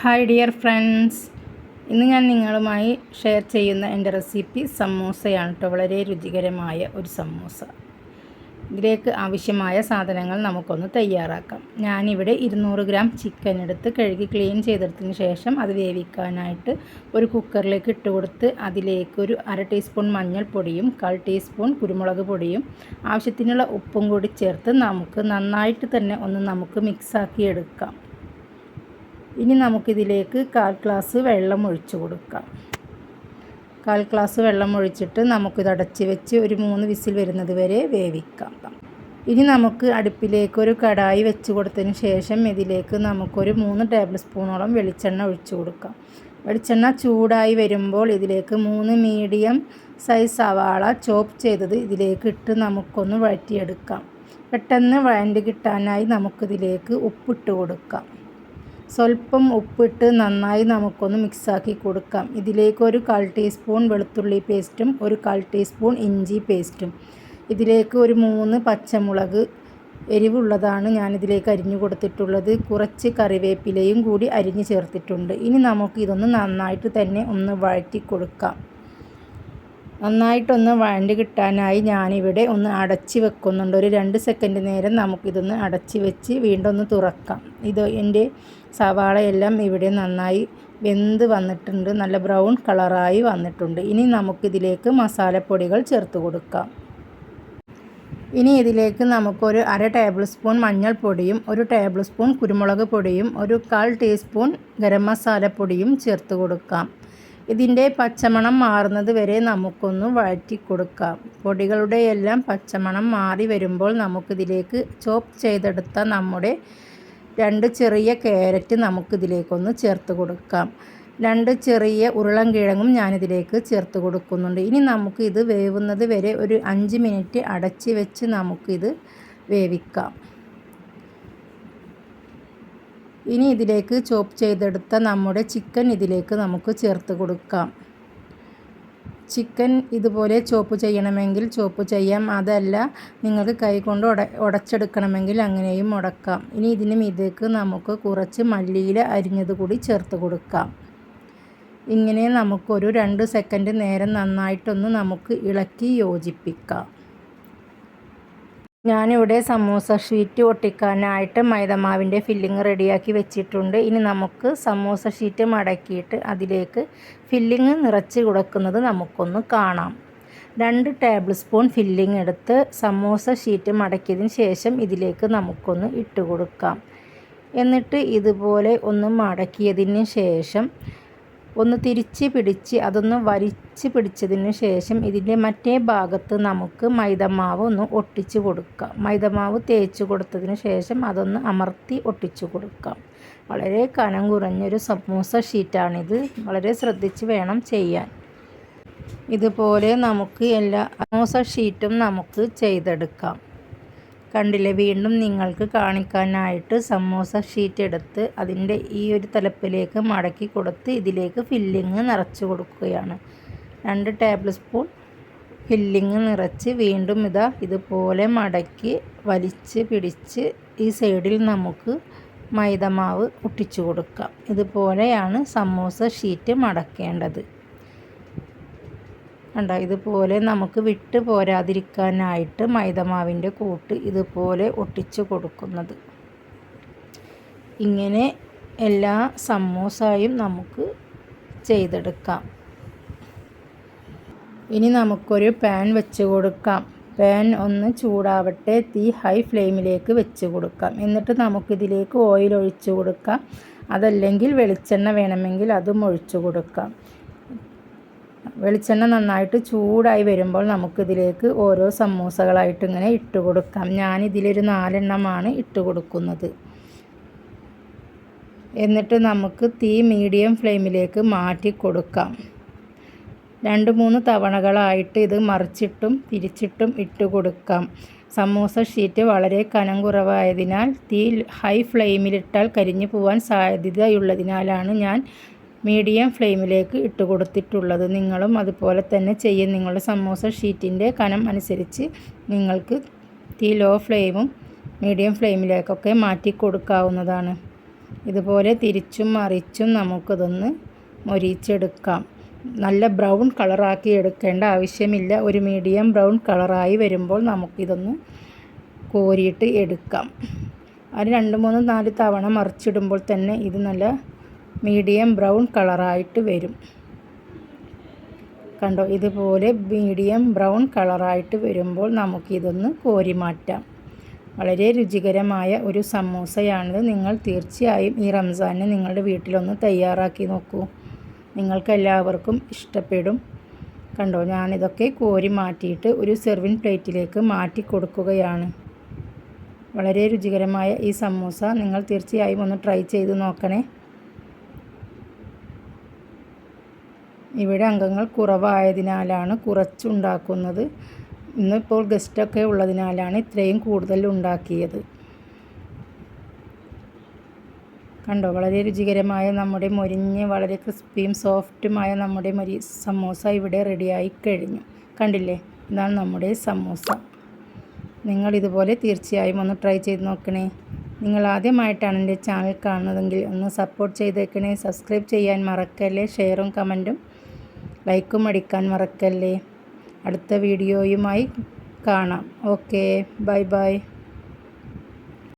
Hi dear friends ഇന്ന് ഞാൻ നിങ്ങളുമായി ഷെയർ ചെയ്യുന്ന എന്റെ റെസിപ്പി സമൂസയാണ് കേട്ടോ വളരെ രുചികരമായ ഒരു സമൂസ. ഇതിലേക്ക് ആവശ്യമായ സാധനങ്ങൾ നമുക്കൊന്ന് തയ്യാറാക്കാം. ഞാനിവിടെ ഇരുന്നൂറ് ഗ്രാം ചിക്കൻ എടുത്ത് കഴുകി ക്ലീൻ ചെയ്തെടുത്തതിന് ശേഷം അത് വേവിക്കാനായിട്ട് ഒരു കുക്കറിലേക്ക് ഇട്ട് കൊടുത്ത് അതിലേക്ക് ഒരു അര ടീസ്പൂൺ മഞ്ഞൾപ്പൊടിയും കാൽ ടീസ്പൂൺ കുരുമുളക് പൊടിയും ആവശ്യത്തിനുള്ള ഉപ്പും കൂടി ചേർത്ത് നമുക്ക് നന്നായിട്ട് തന്നെ ഒന്ന് നമുക്ക് മിക്സാക്കി എടുക്കാം. ഇനി നമുക്കിതിലേക്ക് കാൽ ഗ്ലാസ് വെള്ളം ഒഴിച്ചു കൊടുക്കാം. കാൽ ഗ്ലാസ് വെള്ളം ഒഴിച്ചിട്ട് നമുക്കിത് അടച്ച് വെച്ച് ഒരു മൂന്ന് വിസിൽ വരുന്നത് വരെ വേവിക്കാം. ഇനി നമുക്ക് അടുപ്പിലേക്ക് ഒരു കടായി വെച്ച് കൊടുത്തതിന് ശേഷം ഇതിലേക്ക് നമുക്കൊരു മൂന്ന് ടേബിൾ സ്പൂണോളം വെളിച്ചെണ്ണ ഒഴിച്ചു കൊടുക്കാം. വെളിച്ചെണ്ണ ചൂടായി വരുമ്പോൾ ഇതിലേക്ക് മൂന്ന് മീഡിയം സൈസ് സവാള ചോപ്പ് ചെയ്തത് ഇതിലേക്ക് ഇട്ട് നമുക്കൊന്ന് വഴറ്റിയെടുക്കാം. പെട്ടെന്ന് വഴണ്ട് കിട്ടാനായി നമുക്കിതിലേക്ക് ഉപ്പിട്ട് കൊടുക്കാം. സ്വല്പം ഉപ്പിട്ട് നന്നായി നമുക്കൊന്ന് മിക്സാക്കി കൊടുക്കാം. ഇതിലേക്ക് ഒരു കാൽ ടീസ്പൂൺ വെളുത്തുള്ളി പേസ്റ്റും ഒരു കാൽ ടീസ്പൂൺ ഇഞ്ചി പേസ്റ്റും. ഇതിലേക്ക് ഒരു മൂന്ന് പച്ചമുളക് എരിവുള്ളതാണ് ഞാനിതിലേക്ക് അരിഞ്ഞു കൊടുത്തിട്ടുള്ളത്. കുറച്ച് കറിവേപ്പിലയും കൂടി അരിഞ്ഞു ചേർത്തിട്ടുണ്ട്. ഇനി നമുക്ക് ഇതൊന്ന് നന്നായിട്ട് തന്നെ ഒന്ന് വഴറ്റി കൊടുക്കാം. നന്നായിട്ടൊന്ന് വഴണ്ടി കിട്ടാനായി ഞാനിവിടെ ഒന്ന് അടച്ച് വെക്കുന്നുണ്ട്. ഒരു രണ്ട് സെക്കൻഡ് നേരം നമുക്കിതൊന്ന് അടച്ച് വെച്ച് വീണ്ടും ഒന്ന് തുറക്കാം. ഇത് എന്റെ സവാളയെല്ലാം ഇവിടെ നന്നായി വെന്ത് വന്നിട്ടുണ്ട്. നല്ല ബ്രൗൺ കളറായി വന്നിട്ടുണ്ട്. ഇനി നമുക്കിതിലേക്ക് മസാലപ്പൊടികൾ ചേർത്ത് കൊടുക്കാം. ഇനി ഇതിലേക്ക് നമുക്കൊരു അര ടേബിൾ സ്പൂൺ മഞ്ഞൾപ്പൊടിയും ഒരു ടേബിൾ സ്പൂൺ കുരുമുളക് പൊടിയും ഒരു കാൽ ടീസ്പൂൺ ഗരം മസാലപ്പൊടിയും ചേർത്ത് കൊടുക്കാം. ഇതിന്റെ പച്ചമണം മാറുന്നത് വരെ നമുക്കൊന്ന് വഴറ്റി കൊടുക്കാം പൊടികളുടെ എല്ലാം പച്ചമണം മാറി വരുമ്പോൾ നമുക്കിതിലേക്ക് ചോപ്പ് ചെയ്തെടുത്ത നമ്മുടെ രണ്ട് ചെറിയ ക്യാരറ്റ് നമുക്കിതിലേക്കൊന്ന് ചേർത്ത് കൊടുക്കാം. രണ്ട് ചെറിയ ഉരുളൻ കിഴങ്ങും ഞാനിതിലേക്ക് ചേർത്ത് കൊടുക്കുന്നുണ്ട്. ഇനി നമുക്ക് ഇത് വേവുന്നത് വരെ ഒരു അഞ്ച് മിനിറ്റ് അടച്ച് വെച്ച് നമുക്കിത് വേവിക്കാം. ഇനി ഇതിലേക്ക് ചോപ്പ് ചെയ്തെടുത്ത നമ്മുടെ ചിക്കൻ ഇതിലേക്ക് നമുക്ക് ചേർത്ത് കൊടുക്കാം. ചിക്കൻ ഇതുപോലെ ചോപ്പ് ചെയ്യണമെങ്കിൽ ചോപ്പ് ചെയ്യാം. അതല്ല നിങ്ങൾക്ക് കൈ കൊണ്ട് ഉട ഉടച്ചെടുക്കണമെങ്കിൽ അങ്ങനെയും ഉടക്കാം ഇനി ഇതിന് മീതേക്ക് നമുക്ക് കുറച്ച് മല്ലിയില അരിഞ്ഞത് കൂടി ചേർത്ത് കൊടുക്കാം. ഇങ്ങനെ നമുക്കൊരു രണ്ട് സെക്കൻഡ് നേരം നന്നായിട്ടൊന്ന് നമുക്ക് ഇളക്കി യോജിപ്പിക്കാം. ഞാനിവിടെ സമൂസ ഷീറ്റ് ഒട്ടിക്കാനായിട്ട് മൈദമാവിന്റെ ഫില്ലിങ് റെഡിയാക്കി വെച്ചിട്ടുണ്ട്. ഇനി നമുക്ക് സമൂസ ഷീറ്റ് മടക്കിയിട്ട് അതിലേക്ക് ഫില്ലിങ് നിറച്ച് കൊടുക്കുന്നത് നമുക്കൊന്ന് കാണാം. രണ്ട് ടേബിൾ സ്പൂൺ ഫില്ലിങ് എടുത്ത് സമൂസ ഷീറ്റ് മടക്കിയതിന് ശേഷം ഇതിലേക്ക് നമുക്കൊന്ന് ഇട്ട് കൊടുക്കാം. എന്നിട്ട് ഇതുപോലെ ഒന്ന് മടക്കിയതിന് ശേഷം ഒന്ന് തിരിച്ച് പിടിച്ച് അതൊന്ന് വലിച്ച് പിടിച്ചതിന് ശേഷം ഇതിന്റെ മറ്റേ ഭാഗത്ത് നമുക്ക് മൈദമാവ് ഒന്ന് ഒട്ടിച്ച് കൊടുക്കാം. മൈദമാവ് തേച്ച് കൊടുത്തതിന് ശേഷം അതൊന്ന് അമർത്തി ഒട്ടിച്ച് കൊടുക്കാം. വളരെ കനം കുറഞ്ഞൊരു സമൂസ ഷീറ്റാണിത്. വളരെ ശ്രദ്ധിച്ച് വേണം ചെയ്യാൻ. ഇതുപോലെ നമുക്ക് എല്ലാ സമൂസ ഷീറ്റും നമുക്ക് ചെയ്തെടുക്കാം. കണ്ടില്ലേ? വീണ്ടും നിങ്ങൾക്ക് കാണിക്കാനായിട്ട് സമോസ ഷീറ്റ് എടുത്ത് അതിന്റെ ഈ ഒരു തലപ്പിലേക്ക് മടക്കി കൊടുത്ത് ഇതിലേക്ക് ഫില്ലിങ് നിറച്ച് കൊടുക്കുകയാണ്. രണ്ട് ടേബിൾ സ്പൂൺ ഫില്ലിങ് നിറച്ച് വീണ്ടും ഇതാ ഇതുപോലെ മടക്കി വലിച്ച് പിടിച്ച് ഈ സൈഡിൽ നമുക്ക് മൈദമാവ് ഒട്ടിച്ചു കൊടുക്കാം. ഇതുപോലെയാണ് സമോസ ഷീറ്റ് മടക്കേണ്ടത്. കണ്ടോ? ഇതുപോലെ നമുക്ക് വിട്ട് പോരാതിരിക്കാനായിട്ട് മൈദമാവിന്റെ കൂട്ട് ഇതുപോലെ ഒട്ടിച്ച് കൊടുക്കുന്നത്. ഇങ്ങനെ എല്ലാ സമൂസായും നമുക്ക് ചെയ്തെടുക്കാം. ഇനി നമുക്കൊരു പാൻ വെച്ച് കൊടുക്കാം. പാൻ ഒന്ന് ചൂടാവട്ടെ തീ ഹൈ ഫ്ലെയിമിലേക്ക് വെച്ച് കൊടുക്കാം. എന്നിട്ട് നമുക്കിതിലേക്ക് ഓയിൽ ഒഴിച്ചു കൊടുക്കാം. അതല്ലെങ്കിൽ വെളിച്ചെണ്ണ വേണമെങ്കിൽ അതും ഒഴിച്ചു കൊടുക്കാം. വെളിച്ചെണ്ണ നന്നായിട്ട് ചൂടായി വരുമ്പോൾ നമുക്കിതിലേക്ക് ഓരോ സമൂസകളായിട്ട് ഇങ്ങനെ ഇട്ട് കൊടുക്കാം. ഞാനിതിലൊരു നാലെണ്ണമാണ് ഇട്ട് കൊടുക്കുന്നത്. എന്നിട്ട് നമുക്ക് തീ മീഡിയം ഫ്ലെയിമിലേക്ക് മാറ്റി കൊടുക്കാം. രണ്ട് മൂന്ന് തവണകളായിട്ട് ഇത് മറിച്ചിട്ടും തിരിച്ചിട്ടും ഇട്ട് കൊടുക്കാം. സമൂസ ഷീറ്റ് വളരെ കനം കുറവായതിനാൽ തീ ഹൈ ഫ്ലെയിമിലിട്ടാൽ കരിഞ്ഞു പോവാൻ സാധ്യതയുള്ളതിനാലാണ് ഞാൻ മീഡിയം ഫ്ലെയിമിലേക്ക് ഇട്ട് കൊടുത്തിട്ടുള്ളത്. നിങ്ങളും അതുപോലെ തന്നെ ചെയ്യും. നിങ്ങളുടെ സമോസ ഷീറ്റിന്റെ കനം അനുസരിച്ച് നിങ്ങൾക്ക് തീ ലോ ഫ്ലെയിമും മീഡിയം ഫ്ലെയിമിലേക്കൊക്കെ മാറ്റി കൊടുക്കാവുന്നതാണ്. ഇതുപോലെ തിരിച്ചും മറിച്ചും നമുക്കിതൊന്ന് മൊരിച്ചെടുക്കാം. നല്ല ബ്രൗൺ കളറാക്കി എടുക്കേണ്ട ആവശ്യമില്ല. ഒരു മീഡിയം ബ്രൗൺ കളറായി വരുമ്പോൾ നമുക്കിതൊന്ന് കോരിയിട്ട് എടുക്കാം. അത് രണ്ട് മൂന്ന് നാല് തവണ മറിച്ചിടുമ്പോൾ തന്നെ ഇത് നല്ല മീഡിയം ബ്രൗൺ കളറായിട്ട് വരും. കണ്ടോ? ഇതുപോലെ മീഡിയം ബ്രൗൺ കളറായിട്ട് വരുമ്പോൾ നമുക്കിതൊന്ന് കോരി മാറ്റാം വളരെ രുചികരമായ ഒരു സമൂസയാണിത്. നിങ്ങൾ തീർച്ചയായും ഈ റംസാനെ നിങ്ങളുടെ വീട്ടിലൊന്ന് തയ്യാറാക്കി നോക്കൂ. നിങ്ങൾക്കെല്ലാവർക്കും ഇഷ്ടപ്പെടും. കണ്ടോ? ഞാനിതൊക്കെ കോരി മാറ്റിയിട്ട് ഒരു സെർവിങ് പ്ലേറ്റിലേക്ക് മാറ്റി കൊടുക്കുകയാണ് വളരെ രുചികരമായ ഈ സമൂസ നിങ്ങൾ തീർച്ചയായും ഒന്ന് ട്രൈ ചെയ്ത് നോക്കണേ. ഇവിടെ അംഗങ്ങൾ കുറവായതിനാലാണ് കുറച്ചുണ്ടാക്കുന്നത്. ഇന്നിപ്പോൾ ഗസ്റ്റൊക്കെ ഉള്ളതിനാലാണ് ഇത്രയും കൂടുതൽ ഉണ്ടാക്കിയത്. കണ്ടോ? വളരെ രുചികരമായ നമ്മുടെ മൊരിഞ്ഞ് വളരെ ക്രിസ്പിയും സോഫ്റ്റുമായ നമ്മുടെ മൊരി സമോസ ഇവിടെ റെഡിയായി കഴിഞ്ഞു. കണ്ടില്ലേ? ഇതാണ് നമ്മുടെ സമോസ. നിങ്ങൾ ഇതുപോലെ തീർച്ചയായും ഒന്ന് ട്രൈ ചെയ്ത് നോക്കണേ. നിങ്ങൾ ആദ്യമായിട്ടാണ് എന്റെ ചാനൽ കാണുന്നതെങ്കിൽ ഒന്ന് സപ്പോർട്ട് ചെയ്തേക്കണേ. സബ്സ്ക്രൈബ് ചെയ്യാൻ മറക്കല്ലേ? ഷെയറും കമന്റും ലൈക്കും അടിക്കാൻ മറക്കല്ലേ. അടുത്ത വീഡിയോയുമായി കാണാം. Okay bye bye.